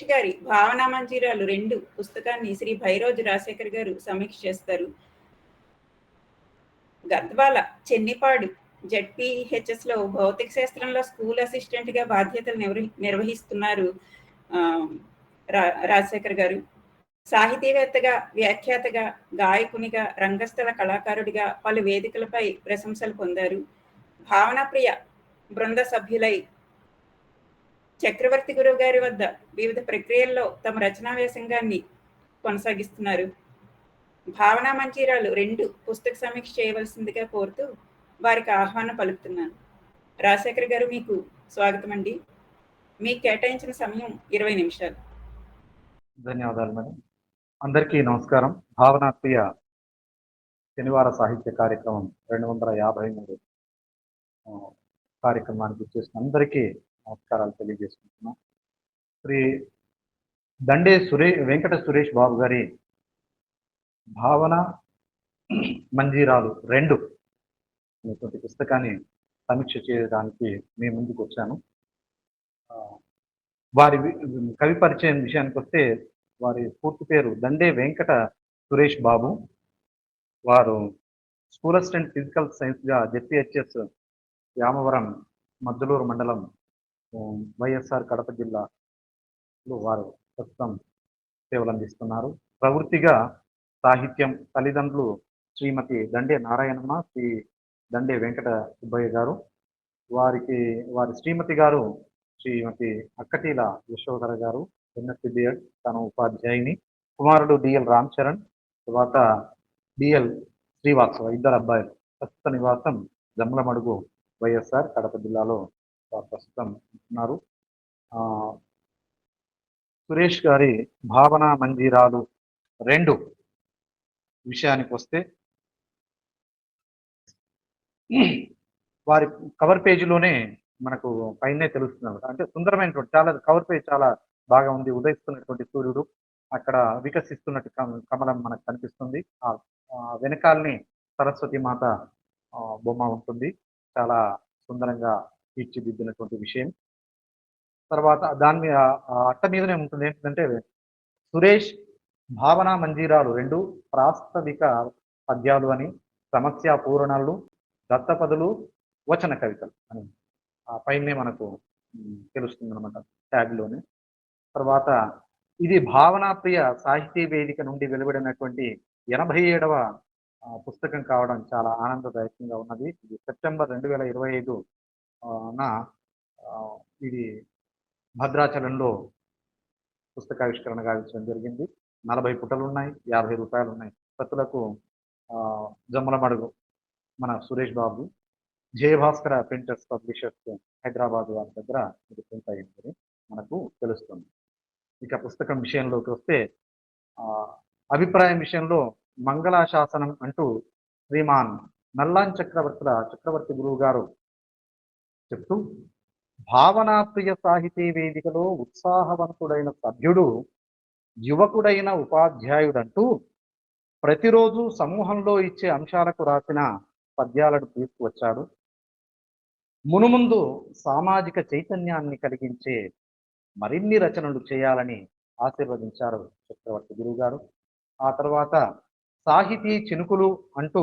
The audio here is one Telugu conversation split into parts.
సురేష్ గారి భావనా మంజీరాలు రెండు పుస్తకాన్ని శ్రీ భైరోజు రాజశేఖర్ గారు సమీక్ష చేస్తారు. గద్వాల చెన్నిపాడు జడ్పిహెచ్ఎస్లో భౌతిక శాస్త్రంలో స్కూల్ అసిస్టెంట్గా బాధ్యతలు నిర్వహిస్తున్నారు రా- రాజశేఖర్ గారు. సాహితీవేత్తగా వ్యాఖ్యాతగా గాయకునిగా రంగస్థల కళాకారుడిగా పలు వేదికలపై ప్రశంసలు పొందారు. భావనాప్రియ బృంద సభ్యులై చక్రవర్తి గురువు గారి వద్ద వివిధ ప్రక్రియల్లో తమ రచనా వ్యాసంగాన్ని కొనసాగిస్తున్నారు. భావనా మంచిరాలు రెండు పుస్తక సమీక్ష చేయవలసిందిగా కోరుతూ వారికి ఆహ్వానం పలుకుతున్నాను. రాజశేఖర్ గారు మీకు స్వాగతం అండి మీకు కేటాయించిన సమయం ఇరవై నిమిషాలు. ధన్యవాదాలు మేడం. అందరికీ నమస్కారం. భావనాత్మీయ శనివార సాహిత్య కార్యక్రమం రెండు వందల యాభై మూడు కార్యక్రమానికి చేసిన అందరికీ నమస్కారాలు తెలియజేసుకుంటున్నాం. శ్రీ దండే సురే వెంకట సురేష్ బాబు గారి భావన మంజీరాలు రెండు అనేటువంటి పుస్తకాన్ని సమీక్ష చేయడానికి మీ ముందుకు వచ్చాను. వారి కవి పరిచయం విషయానికి వస్తే వారి పూర్తి పేరు దండే వెంకట సురేష్ బాబు. వారు స్కూల్ అసిస్టెంట్ ఫిజికల్ సైన్స్గా జెపిహెచ్ఎస్ యామవరం మద్దలూరు మండలం వైఎస్ఆర్ కడప జిల్లాలో వారు ప్రస్తుతం సేవలు అందిస్తున్నారు. ప్రవృత్తిగా సాహిత్యం తల్లిదండ్రులు శ్రీమతి దండే నారాయణమ్మ శ్రీ దండే వెంకట సుబ్బయ్య గారు వారికి వారి శ్రీమతి గారు శ్రీమతి అక్కటీల యశోధర గారు ఎన్ఎస్సి బిఎడ్ తన ఉపాధ్యాయుని కుమారుడు డిఎల్ రామ్ చరణ్ తర్వాత డిఎల్ శ్రీవాత్సవ ఇద్దరు అబ్బాయిలు. ప్రస్తుత నివాసం జమ్మలమడుగు వైఎస్ఆర్ కడప జిల్లాలో ప్రస్తుతం ఉన్నారు. ఆ, సురేష్ గారి భావన మంజీరాలు రెండు విషయానికి వస్తే వారి కవర్ పేజీలోనే మనకు పైనే తెలుస్తుంది అంటే సుందరమైనటువంటి చాలా కవర్ పేజ్ చాలా బాగా ఉంది. ఉదయిస్తున్నటువంటి సూర్యుడు అక్కడ వికసిస్తున్నట్టు కమలం మనకు కనిపిస్తుంది. ఆ వెనకాలని సరస్వతి మాత బొమ్మ ఉంటుంది. చాలా సుందరంగా తీర్చిదిద్దినటువంటి విషయం. తర్వాత దాని మీద అట్ట మీదనే ఉంటుంది ఏంటంటే సురేష్ భావన మంజీరాలు రెండు ప్రాస్తవిక పద్యాలు అని సమస్య పూరణాలు దత్తపదులు వచన కవితలు అని. ఆ పైనే మనకు తెలుస్తుంది అనమాట ట్యాగ్లోనే. తర్వాత ఇది భావనాప్రియ సాహితీ వేదిక నుండి వెలువడినటువంటి ఎనభై ఏడవ పుస్తకం కావడం చాలా ఆనందదాయకంగా ఉన్నది. ఇది సెప్టెంబర్ రెండు వేల ఇరవై ఐదు నా ఇది భద్రాచలంలో పుస్తకావిష్కరణ గావించడం జరిగింది. నలభై పుటలు ఉన్నాయి యాభై రూపాయలు ఉన్నాయి ప్రతులకు ఆ, మన సురేష్ బాబు జయభాస్కర ప్రింటర్స్ పబ్లిషర్స్ హైదరాబాద్ వారి దగ్గర ఇది ప్రింట్ అయ్యిందని మనకు తెలుస్తుంది. ఇక పుస్తకం విషయంలోకి వస్తే ఆ, అభిప్రాయం విషయంలో మంగళాశాసనం అంటూ శ్రీమాన్ నల్లాన్ చక్రవర్తుల చక్రవర్తి గురువు గారు చెప్తూ భావనాప్రియ సాహితీ వేదికలో ఉత్సాహవంతుడైన సభ్యుడు యువకుడైన ఉపాధ్యాయుడంటూ ప్రతిరోజు సమూహంలో ఇచ్చే అంశాలకు రాసిన పద్యాలను తీసుకువచ్చాడు. మునుముందు సామాజిక చైతన్యాన్ని కలిగించే మరిన్ని రచనలు చేయాలని ఆశీర్వదించారు చక్రవర్తి గురువుగారు. ఆ తర్వాత సాహితీ చినుకులు అంటూ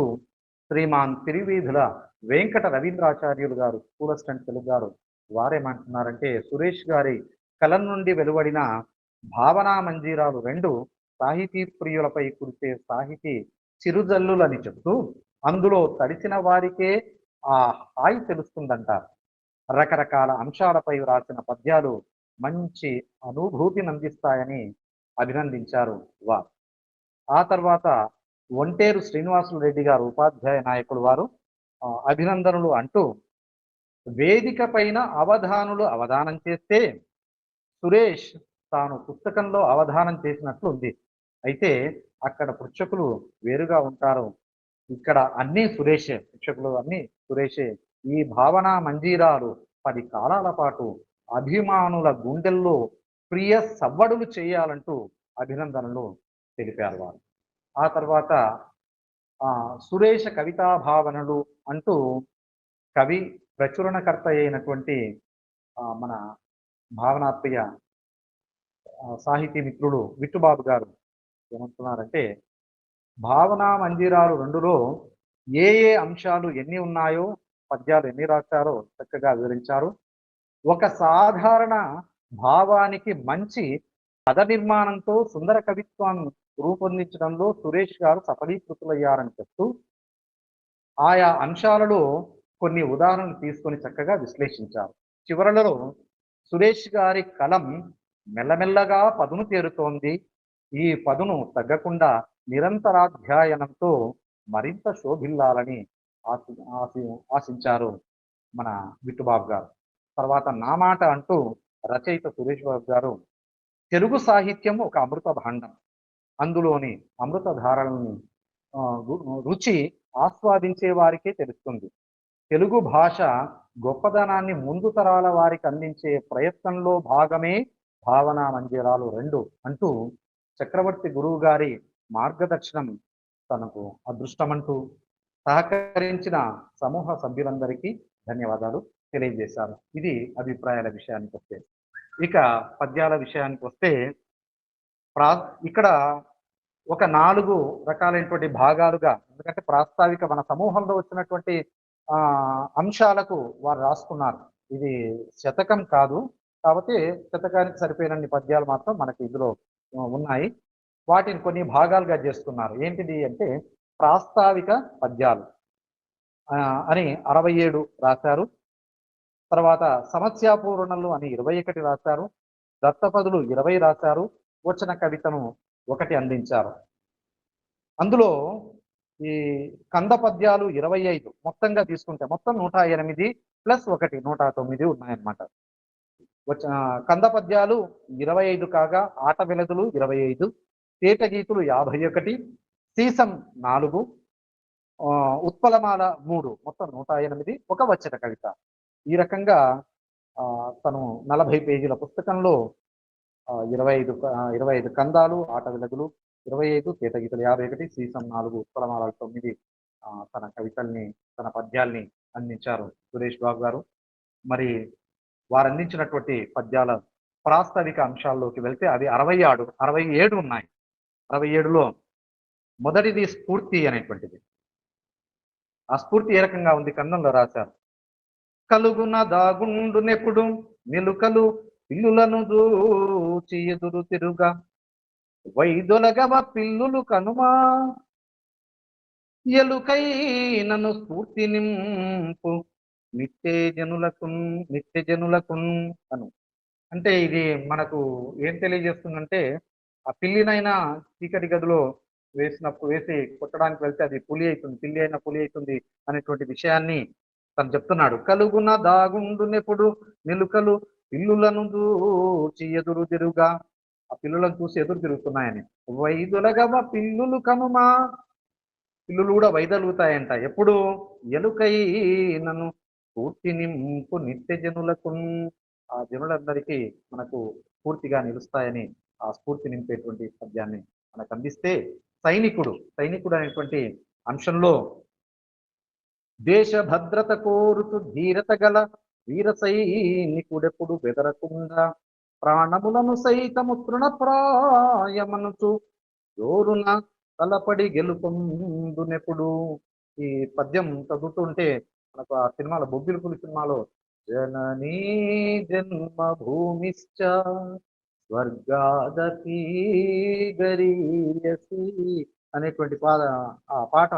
శ్రీమాన్ తిరువీధుల వెంకట రవీంద్రాచార్యులు గారు స్కూల్ అసిస్టెంట్ తెలుగు గారు వారేమంటున్నారంటే సురేష్ గారి కలం నుండి వెలువడిన భావనా మంజీరాలు రెండు సాహితీ ప్రియులపై కురిసే సాహితీ చిరుజల్లులని చెబుతూ అందులో తడిసిన వారికే ఆ హాయి తెలుస్తుందంటారు రకరకాల అంశాలపై వ్రాసిన పద్యాలు మంచి అనుభూతిని అందిస్తాయని అభినందించారు వారు. ఆ తర్వాత ఒంటేరు శ్రీనివాసులు రెడ్డి గారు ఉపాధ్యాయ నాయకుడు వారు అభినందనలు అంటూ వేదిక పైన అవధానులు అవధానం చేస్తే సురేష్ తాను పుస్తకంలో అవధానం చేసినట్లు ఉంది. అయితే అక్కడ ప్రేక్షకులు వేరుగా ఉంటారు. ఇక్కడ అన్ని సురేషే ప్రేక్షకులు అన్ని సురేషే. ఈ భావన మంజీరాలు పది కాలాల పాటు అభిమానుల గుండెల్లో ప్రియ సవ్వడులు చేయాలంటూ అభినందనలు తెలిపారు వారు. ఆ తర్వాత ఆ సురేష కవితా భావనలు అంటూ కవి ప్రచురణకర్త అయినటువంటి ఆ, మన భావనాప్రియ సాహితీ మిత్రుడు విట్టుబాబు గారు ఏమంటున్నారంటే భావనా మందిరాలు రెండులో ఏ ఏ అంశాలు ఎన్ని ఉన్నాయో పద్యాలు ఎన్ని రాశారో చక్కగా వివరించారు. ఒక సాధారణ భావానికి మంచి పద నిర్మాణంతో సుందర కవిత్వాన్ని రూపొందించడంలో సురేష్ గారు సఫలీకృతులయ్యారని చెప్తూ ఆయా అంశాలలో కొన్ని ఉదాహరణలు తీసుకొని చక్కగా విశ్లేషించారు. చివరలలో సురేష్ గారి కలం మెల్లమెల్లగా పదును తేరుతోంది ఈ పదును తగ్గకుండా నిరంతరాధ్యాయనంతో మరింత శోభిల్లాలని ఆశి ఆశి ఆశించారు మన విట్టుబాబు గారు. తర్వాత నా మాట అంటూ రచయిత సురేష్ బాబు గారు తెలుగు సాహిత్యం ఒక అమృత భాండం. అందులోని అమృతధారలని రుచి ఆస్వాదించే వారికే తెలుస్తుంది. తెలుగు భాష గొప్పదనాన్ని ముందు తరాల వారికి అందించే ప్రయత్నంలో భాగమే భావనా మంజీరాలు రెండు అంటూ చక్రవర్తి గురువు గారి మార్గదర్శనం తనకు అదృష్టమంటూ సహకరించిన సమూహ సభ్యులందరికీ ధన్యవాదాలు తెలియజేశారు. ఇది అభిప్రాయాల విషయానికి వస్తే ఇక పద్యాల విషయానికి వస్తే ప్రా ఇక్కడ ఒక నాలుగు రకాలైనటువంటి భాగాలుగా ఎందుకంటే ప్రాస్తావిక మన సమూహంలో వచ్చినటువంటి ఆ అంశాలకు వారు రాసుకున్నారు. ఇది శతకం కాదు. కాబట్టి శతకానికి సరిపోయినన్ని పద్యాలు మాత్రం మనకి ఇందులో ఉన్నాయి. వాటిని కొన్ని భాగాలుగా చేస్తున్నారు. ఏంటిది అంటే ప్రాస్తావిక పద్యాలు. ఆ, అని అరవై ఏడు రాశారు. తర్వాత సమస్యాపూరణలు అని ఇరవై ఒకటి రాశారు. దత్తపదులు ఇరవై రాశారు. వచన కవితను ఒకటి అందించారు. అందులో ఈ కంద పద్యాలు ఇరవై ఐదు మొత్తంగా తీసుకుంటే మొత్తం నూట ఎనిమిది ప్లస్ ఒకటి నూట తొమ్మిది ఉన్నాయన్నమాట. వచ్చ కంద పద్యాలు ఇరవై ఐదు కాగా ఆట వెలదులు ఇరవై ఐదు తేట గీతులు యాభై ఒకటి సీసం నాలుగు ఆ, ఉత్పలమాల మూడు మొత్తం నూట ఎనిమిది ఒక వచన కవిత. ఈ రకంగా ఆ, తను నలభై పేజీల పుస్తకంలో ఇరవై ఐదు ఇరవై ఐదు కందాలు ఆట వెలుగులు ఇరవై ఐదు గీతలు యాభై ఒకటి సీసం నాలుగు ఉత్పలమాల తొమ్మిది ఆ, తన కవితల్ని తన పద్యాల్ని అందించారు సురేష్ బాబు గారు. మరి వారు అందించినటువంటి పద్యాల ప్రాస్తావిక అంశాల్లోకి వెళ్తే అవి అరవై ఆడు అరవై ఏడు ఉన్నాయి. అరవై ఏడులో మొదటిది స్ఫూర్తి అనేటువంటిది. ఆ స్ఫూర్తి ఏ రకంగా ఉంది కన్నంలో రాశారు. కలుగున దాగుండునెప్పుడు నిలుకలు పిల్లులను దూచి ఎదురు తిరుగా. వైదొలగవ పిల్లులు కనుమా. ఎలుకై నన్ను స్ఫూర్తి నింపు. నిత్యజనులకు జనులకు జనులకు అను. అంటే ఇది మనకు ఏం తెలియజేస్తుందంటే ఆ పిల్లినైనా చీకటి గదిలో వేసినప్పుడు వేసి కొట్టడానికి వెళ్తే అది పులి అవుతుంది పిల్లి అయినా పులి అవుతుంది అనేటువంటి విషయాన్ని తను చెప్తున్నాడు. కలుగున దాగుండునెప్పుడు నిలుకలు పిల్లులను దూచి ఎదురు తిరుగా ఆ పిల్లులను చూసి ఎదురు తిరుగుతున్నాయని. వైదొలగవ పిల్లులు కనుమా? పిల్లులు కూడా వైదొలుగుతాయంట. ఎప్పుడు? ఎలుకై నన్ను పూర్తి నింపు నిత్య జనులకు ఆ జనులందరికీ మనకు పూర్తిగా నిలుస్తాయని ఆ స్ఫూర్తి నింపేటువంటి పద్యాన్ని మనకు అందిస్తే సైనికుడు సైనికుడు అనేటువంటి అంశంలో దేశ భద్రత కోరుతూ ధీరత గల వీర నికుడెప్పుడు బెదరకుండా ప్రాణములను సైతము తృణప్రాయమనుచు జోరున తలపడి గెలుపొందునెప్పుడు. ఈ పద్యం చదువుతుంటే మనకు ఆ సినిమాలో బొబ్బిలిపులి సినిమాలో జననీ జన్మభూమిశ్చ స్వర్గాదపి గరీయసి అనేటువంటి పాద ఆ పాట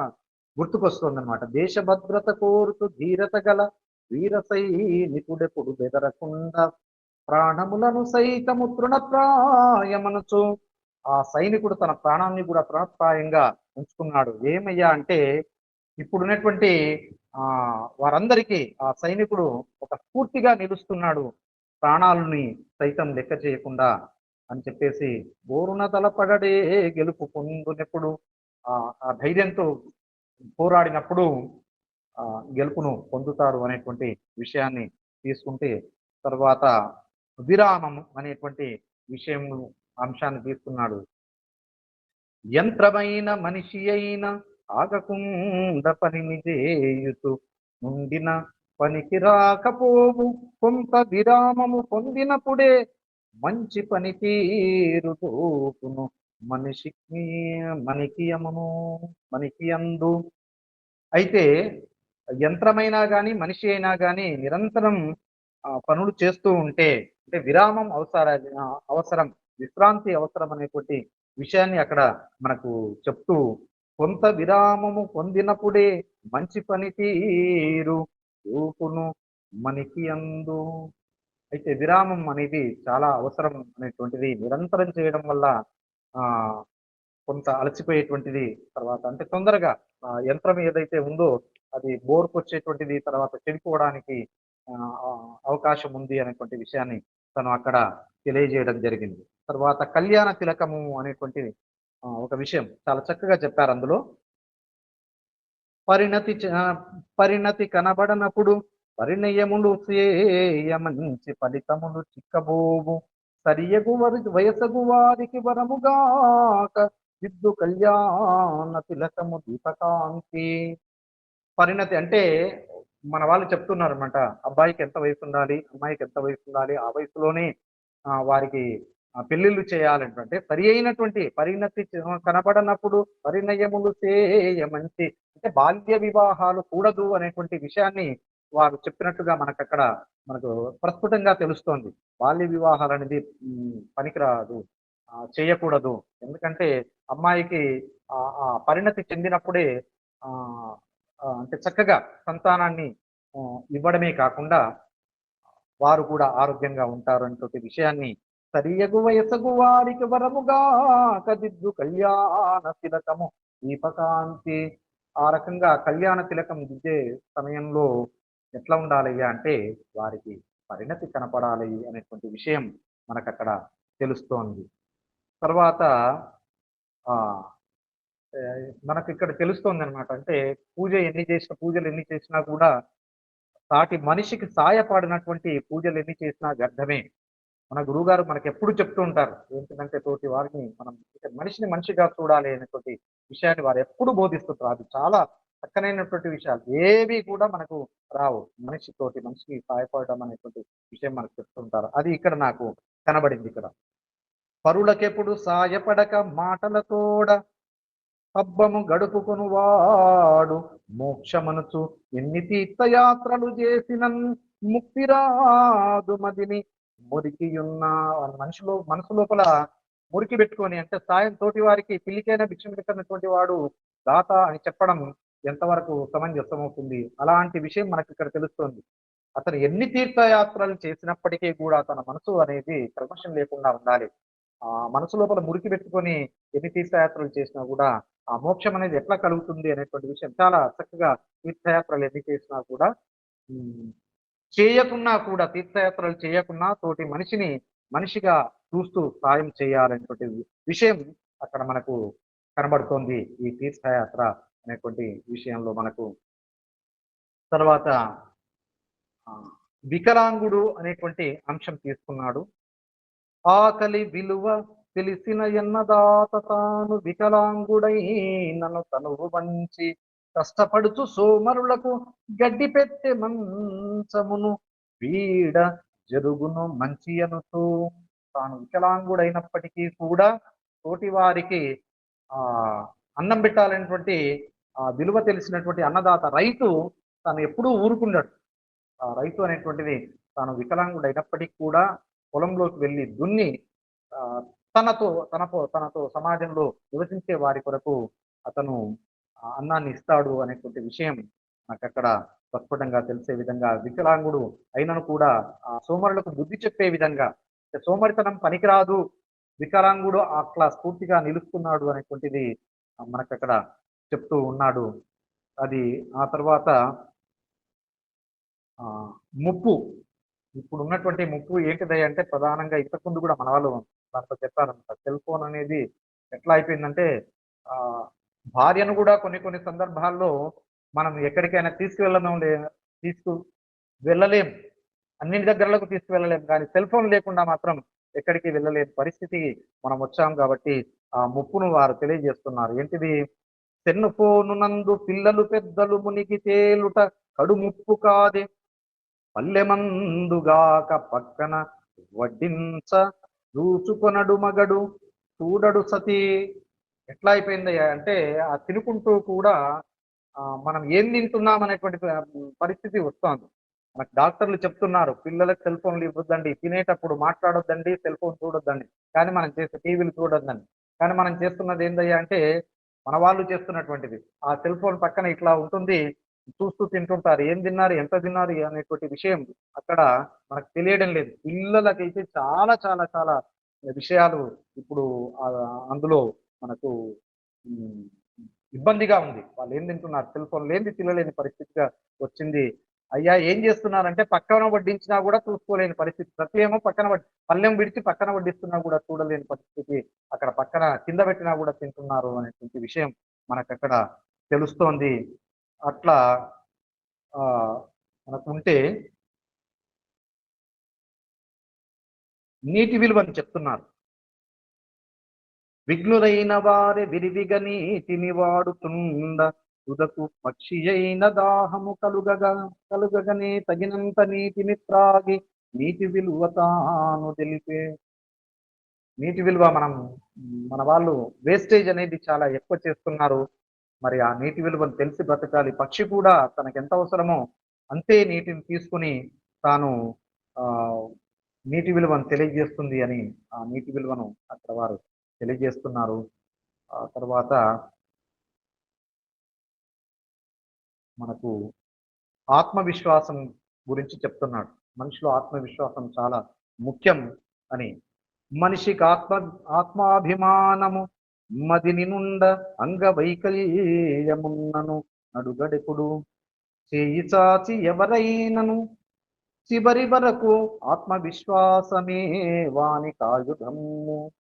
గుర్తుకొస్తుంది అనమాట దేశ భద్రత కోరుతూ ధీరత గల వీర సైనికుడెప్పుడు బెదరకుండా ప్రాణములను సైతము తృణప్రాయమనచు ఆ సైనికుడు తన ప్రాణాన్ని కూడా తృణప్రాయంగా ఉంచుకున్నాడు. ఏమయ్యా అంటే ఇప్పుడున్నటువంటి ఆ వారందరికీ ఆ సైనికుడు ఒక స్ఫూర్తిగా నిలుస్తున్నాడు. ప్రాణాలని సైతం లెక్క చేయకుండా అని చెప్పేసి బోరున తలపడడే గెలుపు పొందునెప్పుడు ఆ ఆ ధైర్యంతో పోరాడినప్పుడు గెలుపును పొందుతారు అనేటువంటి విషయాన్ని తీసుకుంటే తర్వాత విరామం అనేటువంటి విషయం అంశాన్ని తీసుకున్నాడు. యంత్రమైన మనిషి అయిన ఆగకుండ పనిని చేయుతూ ఉండిన పనికి రాకపోవు. కొంత విరామము పొందినప్పుడే మంచి పని తీరు తోపును మనిషికి మనకి అమను మనకి అందు అయితే యంత్రమైనా కానీ మనిషి అయినా కానీ నిరంతరం ఆ, పనులు చేస్తూ ఉంటే అంటే విరామం అవసర అవసరం విశ్రాంతి అవసరం అనేటువంటి విషయాన్ని అక్కడ మనకు చెప్తూ కొంత విరామము పొందినప్పుడే మంచి పని తీరు రూపును మనకి అందు. అయితే విరామం అనేది చాలా అవసరం అనేటువంటిది నిరంతరం చేయడం వల్ల ఆ కొంత అలసిపోయేటువంటిది తర్వాత అంటే తొందరగా యంత్రం ఏదైతే ఉందో అది బోర్కు వచ్చేటువంటిది తర్వాత చెడిపోవడానికి ఆ, అవకాశం ఉంది అనేటువంటి విషయాన్ని తను అక్కడ తెలియజేయడం జరిగింది. తర్వాత కళ్యాణ తిలకము అనేటువంటి ఒక విషయం చాలా చక్కగా చెప్పారు అందులో. పరిణతి పరిణతి కనబడనప్పుడు పరిణయములు చేయ మంచి ఫలితములు చిక్కబోవు. సరియగు వరి వయసగు వారికి వరముగాక. విద్దు కళ్యాణ తిలకము దీపకాంతి. పరిణతి అంటే మన వాళ్ళు చెప్తున్నారు అనమాట అబ్బాయికి ఎంత వయసు ఉండాలి అమ్మాయికి ఎంత వయసు ఉండాలి ఆ వయసులోనే వారికి పెళ్ళిళ్ళు పెళ్ళిళ్ళు చేయాలంటే సరి అయినటువంటి పరిణతి చ- కనబడనప్పుడు పరిణయములు చేయ మంచి అంటే బాల్య వివాహాలు కూడదు అనేటువంటి విషయాన్ని వారు చెప్పినట్టుగా మనకు అక్కడ మనకు ప్రస్ఫుటంగా తెలుస్తోంది. బాల్య వివాహాలు అనేది పనికిరాదు చేయకూడదు. ఎందుకంటే అమ్మాయికి ఆ పరిణతి చెందినప్పుడే ఆ, అంటే చక్కగా సంతానాన్ని ఇవ్వడమే కాకుండా వారు కూడా ఆరోగ్యంగా ఉంటారు అనేటువంటి విషయాన్ని సరియగు వయసగు వారికి వరముగా కదిద్దు కళ్యాణ తిలకము. దీపకాంతి ఆ రకంగా కళ్యాణ తిలకం దిద్దే సమయంలో ఎట్లా ఉండాలి అంటే వారికి పరిణతి కనపడాలి అనేటువంటి విషయం మనకు అక్కడ తెలుస్తోంది. తర్వాత ఆ మనకు ఇక్కడ తెలుస్తుంది అనమాట అంటే పూజ ఎన్ని చేసిన పూజలు ఎన్ని చేసినా కూడా సాటి మనిషికి సాయపడినటువంటి పూజలు ఎన్ని చేసినా వ్యర్థమే. మన గురువుగారు మనకి ఎప్పుడు చెప్తూ ఉంటారు ఏంటంటే తోటి వారిని మనం మనిషిని మనిషిగా చూడాలి అనేటువంటి విషయాన్ని వారు ఎప్పుడు బోధిస్తుంటారు. అది చాలా చక్కనైనటువంటి విషయాలు. ఏవి కూడా మనకు రావు. మనిషి తోటి మనిషికి సాయపడడం అనేటువంటి విషయం మనకు చెప్తుంటారు అది ఇక్కడ నాకు కనబడింది ఇక్కడ. పరులకెప్పుడు సాయపడక మాటలతోడ హబ్బము గడుపుకును వాడు మోక్షమనుచు ఎన్ని తీర్థయాత్రలు చేసిన ముక్తి రాదు మదిని. మురికియున్న వాళ్ళ మనిషిలో మనసు లోపల మురికి పెట్టుకొని అంటే సాయం తోటి వారికి పిల్లికైనా భిక్షం పెట్టినటువంటి వాడు దాత అని చెప్పడం ఎంతవరకు సమంజసమవుతుంది? అలాంటి విషయం మనకి ఇక్కడ తెలుస్తుంది. అతను ఎన్ని తీర్థయాత్రలు చేసినప్పటికీ కూడా తన మనసు అనేది కల్మషం లేకుండా ఉండాలి. ఆ మనసు లోపల మురికి పెట్టుకొని ఎన్ని తీర్థయాత్రలు చేసినా కూడా ఆ మోక్షం అనేది ఎట్లా కలుగుతుంది అనేటువంటి విషయం చాలా చక్కగా తీర్థయాత్రలు ఎన్ని చేసినా కూడా చేయకున్నా కూడా తీర్థయాత్రలు చేయకున్నా తోటి మనిషిని మనిషిగా చూస్తూ సాయం చేయాలనేటువంటి విషయం అక్కడ మనకు కనబడుతోంది ఈ తీర్థయాత్ర అనేటువంటి విషయంలో మనకు. తర్వాత వికలాంగుడు అనేటువంటి అంశం తీసుకున్నాడు. ఆకలి విలువ తెలిసిన ఎన్నదాత తాను వికలాంగుడై నన్ను తనువు వంచి కష్టపడుచు సోమరులకు గడ్డి పెట్టె మంచమును వీడ జరుగును మంచి అనుతూ తాను వికలాంగుడైనప్పటికీ కూడా తోటి వారికి ఆ అన్నం పెట్టాలనేటువంటి ఆ విలువ తెలిసినటువంటి అన్నదాత రైతు తాను ఎప్పుడూ ఊరుకున్నాడు ఆ రైతు అనేటువంటిది తాను వికలాంగుడైనప్పటికీ కూడా పొలంలోకి వెళ్ళి దున్ని తనతో తనతో తనతో సమాజంలో నివసించే వారి కొరకు అతను అన్నాన్ని ఇస్తాడు అనేటువంటి విషయం నాకు అక్కడ స్పష్టంగా తెలిసే విధంగా వికలాంగుడు అయినను కూడా ఆ సోమరులకు బుద్ధి చెప్పే విధంగా సోమరితనం పనికిరాదు వికలాంగుడు అట్లా స్ఫూర్తిగా నిలుస్తున్నాడు అనేటువంటిది మనకు అక్కడ చెప్తూ ఉన్నాడు. అది ఆ తర్వాత ముప్పు ఇప్పుడు ఉన్నటువంటి ముప్పు ఏంటిదయ్య అంటే ప్రధానంగా ఇంతకుముందు కూడా మన వాళ్ళు దాంట్లో చెప్పారనమాట సెల్ ఫోన్ అనేది ఎట్లా అయిపోయిందంటే ఆ భార్యను కూడా కొన్ని కొన్ని సందర్భాల్లో మనం ఎక్కడికైనా తీసుకువెళ్ళడం లే తీసుకు వెళ్ళలేం. అన్నింటి దగ్గరలకు తీసుకువెళ్ళలేం. కానీ సెల్ ఫోన్ లేకుండా మాత్రం ఎక్కడికి వెళ్ళలేని పరిస్థితి మనం వచ్చాం కాబట్టి ఆ ముప్పును వారు తెలియజేస్తున్నారు. ఏంటిది? సెన్ ఫోనునందు పిల్లలు పెద్దలు మునిగి తేలుట కడు ముప్పు కాదే. పల్లెమందుగాక పక్కన వడ్డించ దూచుకొనడు మగడు చూడడు సతి. ఎట్లా అయిపోయిందయ్యా అంటే ఆ తినుకుంటూ కూడా మనం ఏం తింటున్నాం అనేటువంటి పరిస్థితి వస్తుంది. మనకు డాక్టర్లు చెప్తున్నారు పిల్లలకు సెల్ ఫోన్లు ఇవ్వద్దండి తినేటప్పుడు మాట్లాడొద్దండి సెల్ ఫోన్ చూడొద్దండి. కానీ మనం చేసే టీవీలు చూడొద్దండి. కానీ మనం చేస్తున్నది ఏందయ్యా అంటే మన వాళ్ళు చేస్తున్నటువంటిది. ఆ సెల్ ఫోన్ పక్కన ఇట్లా ఉంటుంది చూస్తూ తింటుంటారు. ఏం తిన్నారు? ఎంత తిన్నారు? అనేటువంటి విషయం అక్కడ మనకు తెలియడం లేదు. పిల్లలకైతే చాలా చాలా చాలా విషయాలు ఇప్పుడు అందులో మనకు ఇబ్బందిగా ఉంది. వాళ్ళు ఏం తింటున్నారు? సెల్ ఫోన్ లేని తినలేని పరిస్థితిగా వచ్చింది. అయ్యా ఏం చేస్తున్నారంటే పక్కన వడ్డించినా కూడా చూసుకోలేని పరిస్థితి. ప్రతి ఏమో పక్కన పల్లెం పళ్ళెం విడిచి పక్కన వడ్డిస్తున్నా కూడా చూడలేని పరిస్థితి. అక్కడ పక్కన కింద పెట్టినా కూడా తింటున్నారు అనేటువంటి విషయం మనకు అక్కడ తెలుస్తోంది. అట్లా ఆ నీటి విలువని చెప్తున్నారు. విఘ్నులైన వారి విరివిగ నీటిని వాడుతుండ ఉదకు పక్షి అయిన దాహము కలుగగా కలుగగనే తగినంత నీటిని త్రాగి నీటి విలువ తాను తెలిపే. నీటి విలువ మనం మన వాళ్ళు వేస్టేజ్ అనేది చాలా ఎక్కువ చేస్తున్నారు. మరి ఆ నీటి విలువను తెలిసి బ్రతకాలి. పక్షి కూడా తనకు ఎంత అవసరమో అంతే నీటిని తీసుకుని తాను ఆ నీటి విలువను తెలియజేస్తుంది అని ఆ నీటి విలువను అక్కడ వారు తెలియజేస్తున్నారు. ఆ తర్వాత మనకు ఆత్మవిశ్వాసం గురించి చెప్తున్నాడు. మనిషిలో ఆత్మవిశ్వాసం చాలా ముఖ్యం అని. మనిషికి ఆత్మ ఆత్మాభిమానము మదిని నుండ అంగవైకల్యమున్నను అడుగడెప్పుడు చేయి చాచి ఎవరైనను? చివరి వరకు ఆత్మవిశ్వాసమే వాని కాయుధము.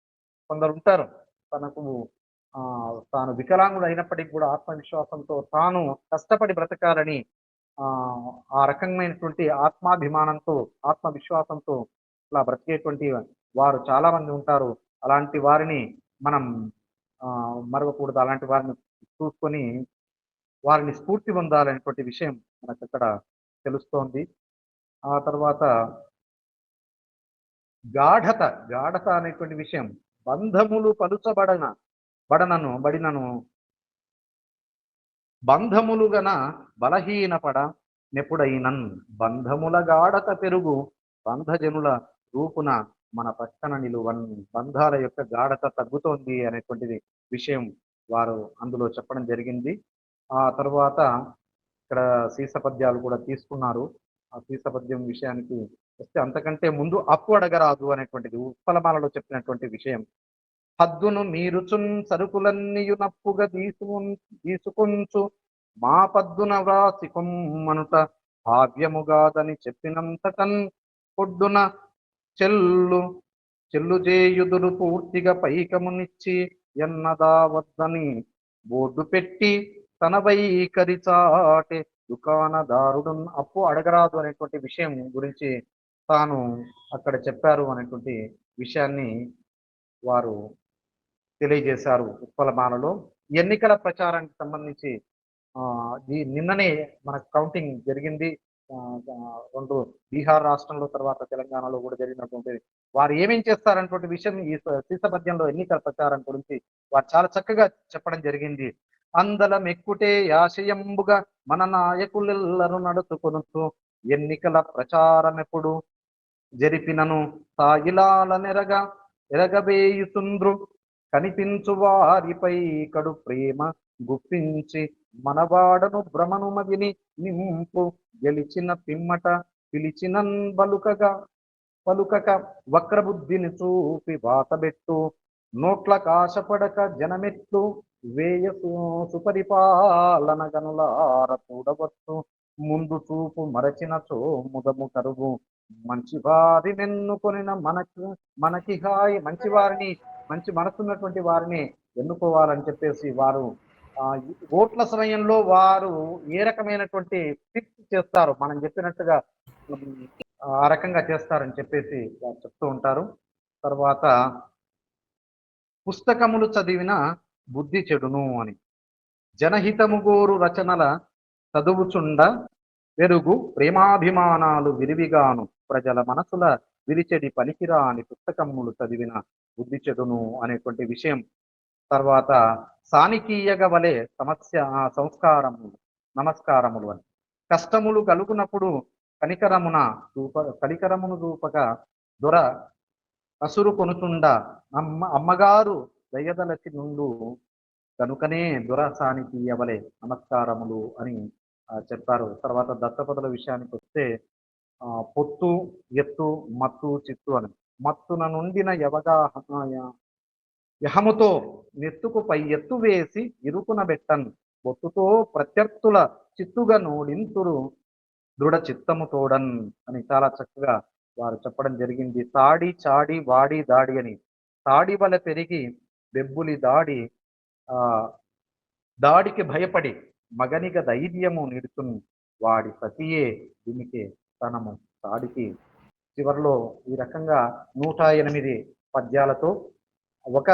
కొందరు ఉంటారు తనకు ఆ తాను వికలాంగుడు అయినప్పటికీ కూడా ఆత్మవిశ్వాసంతో తాను కష్టపడి బ్రతకాలని ఆ ఆ రకమైనటువంటి ఆత్మాభిమానంతో ఆత్మవిశ్వాసంతో ఇట్లా బ్రతికేటువంటి వారు చాలా మంది ఉంటారు. అలాంటి వారిని మనం మరవకూడదు. అలాంటి వారిని చూసుకొని వారిని స్ఫూర్తి పొందాలనేటువంటి విషయం మనకు అక్కడ తెలుస్తోంది. ఆ తర్వాత గాఢత గాఢత అనేటువంటి విషయం బంధములు పలుచబడన బడనను బడినను బంధములు గన బలహీనపడ నెప్పుడైనన్. బంధముల గాఢత పెరుగు బంధజనుల రూపున మన పక్కన నిలువన్ బంధాల యొక్క గాఢత తగ్గుతోంది అనేటువంటిది విషయం వారు అందులో చెప్పడం జరిగింది. ఆ తర్వాత ఇక్కడ శీసపద్యాలు కూడా తీసుకున్నారు. ఆ శీసపద్యం విషయానికి వస్తే అంతకంటే ముందు అప్పు అడగరాదు అనేటువంటిది ఉత్పలమాలలో చెప్పినటువంటి విషయం. హద్దును మీరుచున్ సరుకులన్నీయు నప్పుగా తీసుకు తీసుకొంచు మా పద్దున వ్రాసి కొమ్మనుట భావ్యముగాదని చెప్పినంతటన్ పొడ్డున చెల్లు చెల్లు చేయుదురు పూర్తిగా పైకమునిచ్చి ఎన్నదా వద్దని బోర్డు పెట్టి తన వైఖరి చాటే దుకాణదారుడు అప్పు అడగరాదు అనేటువంటి విషయం గురించి తాను అక్కడ చెప్పారు అనేటువంటి విషయాన్ని వారు తెలియజేశారు ఉత్పలమాలలో ఎన్నికల ప్రచారానికి సంబంధించి నిన్ననే మన కౌంటింగ్ జరిగింది. రెండు బీహార్ రాష్ట్రంలో తర్వాత తెలంగాణలో కూడా జరిగినటువంటి వారు ఏమేం చేస్తారనేటువంటి విషయం ఈ స- సీసపద్యంలో ఎన్నికల ప్రచారం గురించి వారు చాలా చక్కగా చెప్పడం జరిగింది. అందలం ఎక్కుటే యాశయంబుగా మన నాయకులెల్లరూ నడుచుకొనుచు ఎన్నికల ప్రచారం ఎప్పుడు జరిపినను సాగిలాల నెరగా ఎరగబేయుతుండ్రు కనిపించు వారిపై కడు ప్రేమ గుప్పించి మనవాడను భ్రమను మదిని నింపు గెలిచిన పిమ్మట పిలిచినన్ బలుకగా పలుకక వక్రబుద్ధిని చూపి వాతబెట్టు నోట్ల కాశపడక జనమెట్లు వేయసు సుపరిపాలన గనులార చూడవచ్చు ముందు చూపు మరచినచో ముదము కరువు మంచి వారి నెన్నుకొనిన మనకి మనకి హాయి మంచి వారిని మంచి మనసున్నటువంటి వారిని ఎన్నుకోవాలని చెప్పేసి వారు ఓట్ల సమయంలో వారు ఏ రకమైనటువంటి ఫిక్స్ చేస్తారు? మనం చెప్పినట్టుగా ఆ రకంగా చేస్తారని చెప్పేసి చెప్తూ ఉంటారు. తర్వాత పుస్తకములు చదివిన బుద్ధి చెడును అని. జనహితము గోరు రచనల చదువుచుండ పెరుగు ప్రేమాభిమానాలు విరివిగాను. ప్రజల మనసుల విరిచెడి పనికిరాని పుస్తకములు చదివిన బుద్ధి చెడును అనేటువంటి విషయం. తర్వాత సానికీయగ వలె సమస్య ఆ, సంస్కారములు నమస్కారములు అని. కష్టములు కలుగునప్పుడు కనికరమున దూప కలికరమును చూపక దొర అసురు కొనుచుండ అమ్మ అమ్మగారు దయదలచి నుండు కనుకనే దొర సానికీయవలే నమస్కారములు అని చెప్తారు చెప్పారు. తర్వాత దత్తపదుల విషయానికి వస్తే ఆ, పొత్తు ఎత్తు మత్తు చిత్తు అని. మత్తున నుండిన యవగాహన యహముతో నెత్తుకు పై ఎత్తు వేసి ఇరుకున బెట్టన్. బొత్తుతో ప్రత్యర్థుల చిత్తుగా నోడింతురు దృఢ చిత్తము తోడన్ అని చాలా చక్కగా వారు చెప్పడం జరిగింది. తాడి చాడి వాడి దాడి అని. తాడి వల్ల పెరిగి బెబ్బులి దాడి ఆ దాడికి భయపడి మగనిగ ధైర్యము నిడుచున్ వాడి సతియే దీనికి తనము తాడికి చివరిలో ఈ రకంగా నూట ఎనిమిది పద్యాలతో ఒక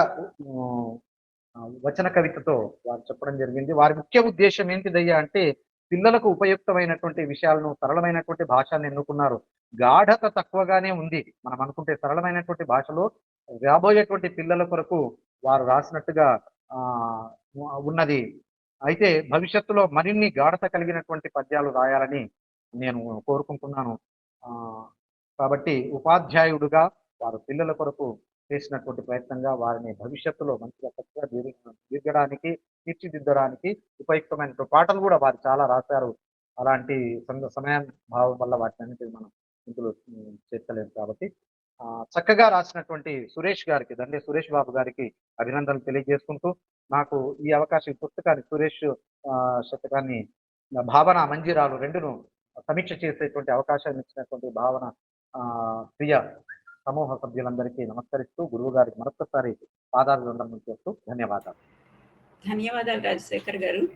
వచన కవితతో వారు చెప్పడం జరిగింది. వారి ముఖ్య ఉద్దేశం ఏంటిదయ్యా అంటే పిల్లలకు ఉపయుక్తమైనటువంటి విషయాలను సరళమైనటువంటి భాషను ఎన్నుకున్నారు. గాఢత తక్కువగానే ఉంది. మనం అనుకుంటే సరళమైనటువంటి భాషలో రాబోయేటువంటి పిల్లల కొరకు వారు రాసినట్టుగా ఆ ఉన్నది. అయితే భవిష్యత్తులో మరిన్ని గాఢత కలిగినటువంటి పద్యాలు రాయాలని నేను కోరుకుంటున్నాను. ఆ కాబట్టి ఉపాధ్యాయుడుగా వారు పిల్లల కొరకు చేసినటువంటి ప్రయత్నంగా వారిని భవిష్యత్తులో మంచిగా చక్కగా దీర్ఘ- తీర్చిదిద్దడానికి ఉపయుక్తమైనటువంటి పాటలు కూడా వారు చాలా రాశారు. అలాంటి సమయం భావం వల్ల వాటిని అన్నింటినీ మనం ఇందులో చేర్చలేము కాబట్టి. ఆ, చక్కగా రాసినటువంటి సురేష్ గారికి దండే సురేష్ బాబు గారికి అభినందనలు తెలియజేసుకుంటూ నాకు ఈ అవకాశం ఈ పుస్తకాన్ని సురేష్ ఆ, శతకాన్ని భావన మంజీరాలు రెండును సమీక్ష చేసేటువంటి అవకాశాన్ని ఇచ్చినటువంటి భావన ఆ, ప్రియ సమూహ సభ్యులందరికీ నమస్కరిస్తూ గురువు గారికి మరొకసారి పాదాభివందనం చేస్తూ ధన్యవాదాలు. ధన్యవాదాలు రాజశేఖర్ గారు.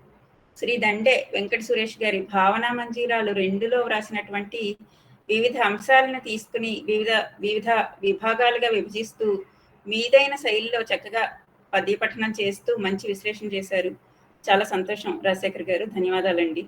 శ్రీ దండే వెంకట సురేష్ గారి భావనా మంజీరాలు రెండులో వ్రాసినటువంటి వివిధ అంశాలను తీసుకుని వివిధ వివిధ విభాగాలుగా విభజిస్తూ మీదైన శైలిలో చక్కగా పద్యపఠనం చేస్తూ మంచి విశ్లేషణ చేశారు. చాలా సంతోషం రాజశేఖర్ గారు. ధన్యవాదాలండి.